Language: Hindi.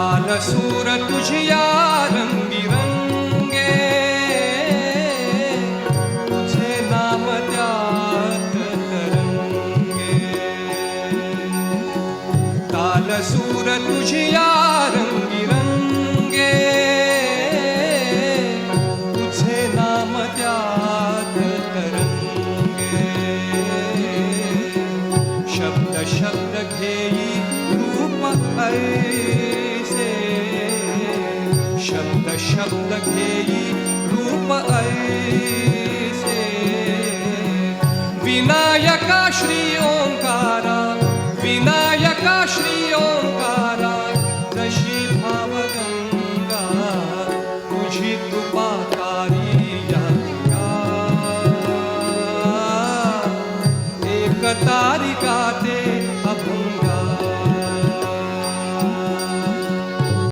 तालसूर तुझिया रंगिरंगे तुझे नाम त्यात तरंगे। तालसूर तुझिया रंगिरंगे तुझे नाम त्यात तरंगे। शब्द शब्द घेई रूप ऐसे शब्द रूप ऐसे। विनायका श्री ओङ्कारा विनायका श्री ओङ्कारा दशी भावगङ्गा तुझी रुषि तु पातािया एक ते